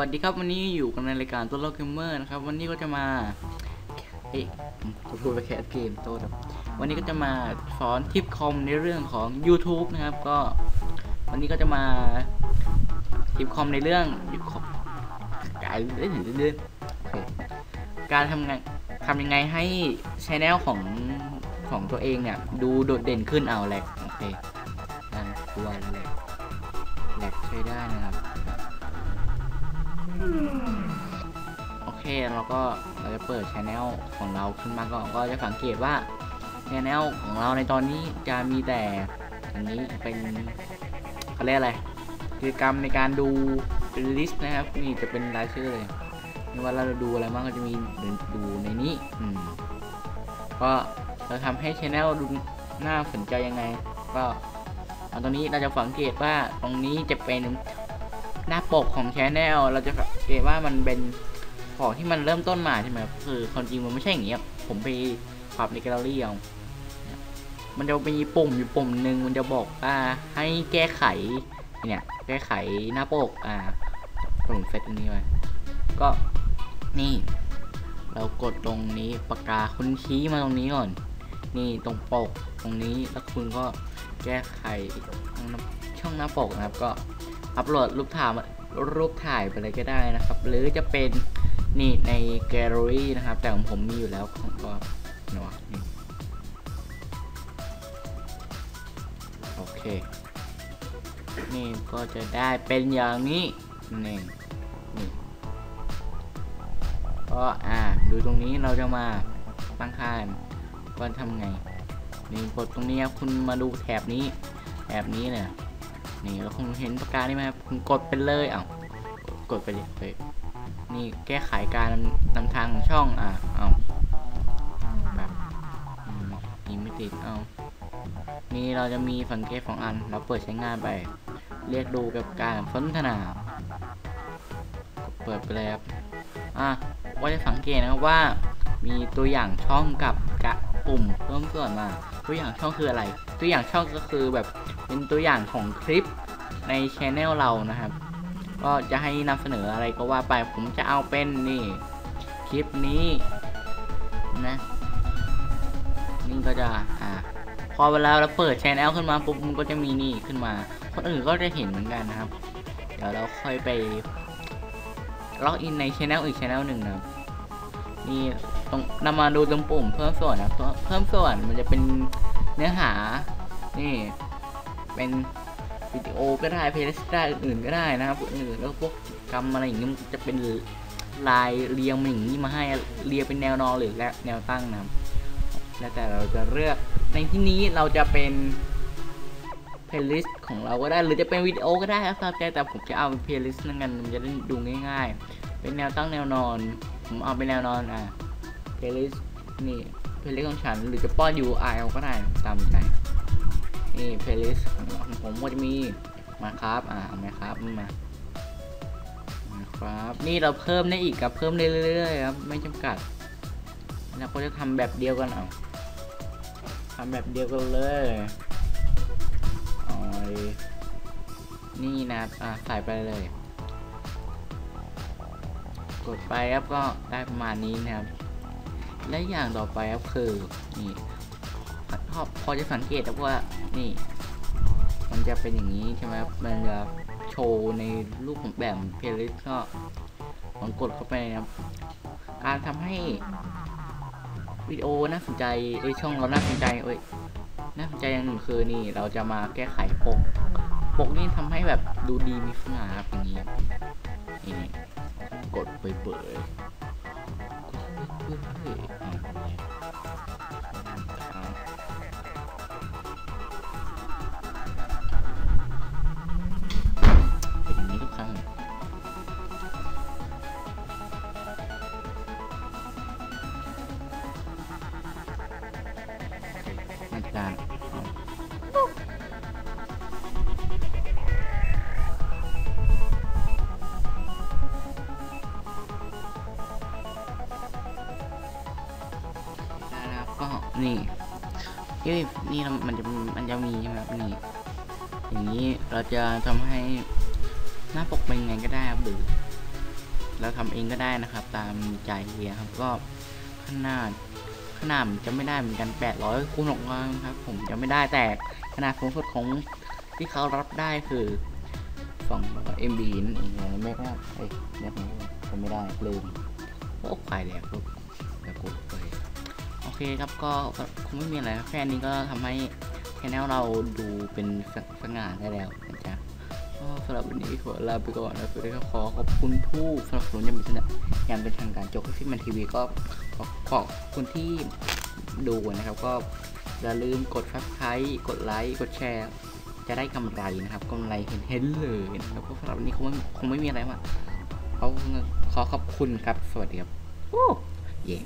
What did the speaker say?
สวัสดีครับวันนี้อยู่กันในรายการตัวโลกเกมเมอร์นะครับวันนี้ก็จะมาเอ๊ะผมพูดไปแคสเกมโตครับวันนี้ก็จะมาสอนทิปคอมในเรื่องของ YouTube นะครับ ก็ วันนี้ก็จะมาทิปคอมในเรื่องการเล่นเรื่อยๆการทำงานทำยังไงให้ชแนลของของตัวเองเนี่ยดูโดดเด่นขึ้นเอาแหลกโอเค เคเราก็เราจะเปิดช anel ของเราขึ้นมาก่อนก็จะสังเกตว่าช anel ของเราในตอนนี้จะมีแต่อย่างนี้เป็นเขาเรียกอะไรกิจกรรมในการดูเป็นลิสต์นะครับนี่จะเป็นรายชื่อเลยไม่ว่าเราจะดูอะไรบ้างก็จะมีดูในนี้อืมก็เราทำให้ช anel ดูน่าสนใจยังไง ก็ตอนนี้เราจะสังเกตว่าตรงนี้จะเป็นหน้าปกของชแนลเราจะสังเกตว่ามันเป็น ของที่มันเริ่มต้นมาใช่ไหมครับคือความจริงมันไม่ใช่อย่างเงี้ยผมไปปรับในแกลเลอรี่เอามันจะมีปุ่มอยู่ปุ่มหนึ่งมันจะบอกว่าให้แก้ไขเนี่ยแก้ไขหน้าปกอ่าผมเซตอันนี้ไว้ก็นี่ เรากดตรงนี้ปากกาคุณชี้มาตรงนี้ก่อน นี่ตรงปกตรงนี้แล้วคุณก็แก้ไขช่องหน้าปกนะครับ ก็อัปโหลดรูปถ่ายรูปถ่ายไปเลยก็ได้นะครับ หรือจะเป็น นี่ในแกลเลอรี่นะครับ แต่ของผมมีอยู่แล้วของก็เนาะนี่โอเค นี่ก็จะได้เป็นอย่างนี้นี่นี่ก็อ่าดูตรงนี้เราจะมาตั้งค่าว่าทำไง นี่กดตรงนี้ครับคุณมาดูแถบนี้แถบนี้เนี่ยนี่เราคงเห็นปากกานี่ไหมครับคุณกดไปเลยเอ้ากดไปเลยไป นี่แก้ไขการนำทางของช่องอะเอาแบบนี่ไม่ติดเอานี่เราจะมีสังเกตของอัน เราเปิดใช้งานไป เรียกดูกับการสนทนา เปิดไปเลยครับอะว่าจะสังเกตนะครับว่ามีตัวอย่างช่องกับกะปุ่มเพิ่มส่วนมา ตัวอย่างช่องคืออะไร ตัวอย่างช่องก็คือแบบเป็นตัวอย่างของคลิปในช anel เรานะครับ ก็จะให้นำเสนออะไรก็ว่าไปผมจะเอาเป็นนี่ คลิปนี้นะ นี่ก็จะอ่าพอเวลาเราเปิดช anel ขึ้นมาปุ๊บมันก็จะมีนี่ขึ้นมา คนอื่นก็จะเห็นเหมือนกันนะครับ เดี๋ยวเราค่อยไปล็อกอินในช anel อีกช anel หนึ่งนะนี่ตรงนำมาดูตรงปุ่มเพิ่มส่วนนะเพิ่มส่วนมันจะเป็นเนื้อหา นี่ เป็น วิดีโอก็ได้เพลย์ลิสต์ได้อื่นๆก็ได้นะครับอื่นแล้วพวกกรรมอะไรอย่างนี้มันจะเป็นลายเรียงมาอย่างนี้มาให้เรียงเป็นแนวนอนหรือและแนวตั้งนะครับแล้วแต่เราจะเลือกในที่นี้เราจะเป็นเพลย์ลิสต์ของเราก็ได้หรือจะเป็นวิดีโอก็ได้ครับใจแต่ผมจะเอาเพลย์ลิสต์นั่นกันมันจะได้ดูง่าย ๆ เป็นแนวตั้งแนวนอน ผมเอาเป็นแนวนอนอะเพลย์ลิสต์นี่เพลย์ลิสต์ของฉันหรือจะป้อน UI ก็ได้ตามใจ นี่เพลย์ลิสต์ของผมก็จะมีมาครับอ่าเอาไหมครับมามาครับ นี่เราเพิ่มได้อีกกับเพิ่มได้เรื่อยๆครับไม่จำกัดแล้วก็จะทำแบบเดียวกันเอาทำแบบเดียวกันเลยอ๋อนี่นะอ่าใส่ไปเลย กดไปครับก็ได้ประมาณนี้นะครับ และอย่างต่อไปครับคือนี่ พอพอจะสังเกตครับว่านี่ มันจะเป็นอย่างนี้ใช่ไหมครับมันจะโชว์ในรูปของแบบเพลย์ก็ลองกดเข้าไปนะครับ การทำให้วิดีโอน่าสนใจไอช่องเราน่าสนใจเอ้ยน่าสนใจอย่างหนึ่งคือนี่เราจะมาแก้ไขปก ปกนี่ทำให้แบบดูดีมีสง่าครับอย่างนี้นี่กดไปเปิด เอ้ยนี่มันจะมันจะมีใช่ไหมครับนี่อย่างนี้เราจะทำให้หน้าปกเป็นยังไงก็ได้ครับหรือเราทำเองก็ได้นะครับ ตามใจเฮียครับก็ขนาดขนาดจะไม่ได้เหมือนกัน 800คูณ6ร้อยครับ ผมจะไม่ได้แต่ขนาดสูงสุดของที่เขารับได้คือ2 MB นั่นเองนะไม่ได้เอ้ยเดี๋ยวผมไม่ได้ลืมโอ้ควายแดกลูกเดี๋ยวกูไป เคครับก็คงไม่มีอะไรแค่นี้ก็ทำให้แชนแนลเราดูเป็นสสง่าได้แล้วนะจ๊ะก็สำหรับวันนี้ขอลาไปก่อนนะสวัสดีครับขอขอบคุณผู้สนับสนุนอยังเป็นอย่างเป็นทางการโจกฟิมันทีวีก็ขอขอบคุณที่ดูนะครับ ก็อย่าลืมกด subscribe กดไลค์กดแชร์ จะได้กำไรนะครับกำไรเห็นเห็นๆเลยนะครับก็สำหรับวันนี้คงไม่คงไม่มีอะไรมากขอขอขอบคุณครับ สวัสดีครับโอ้เย่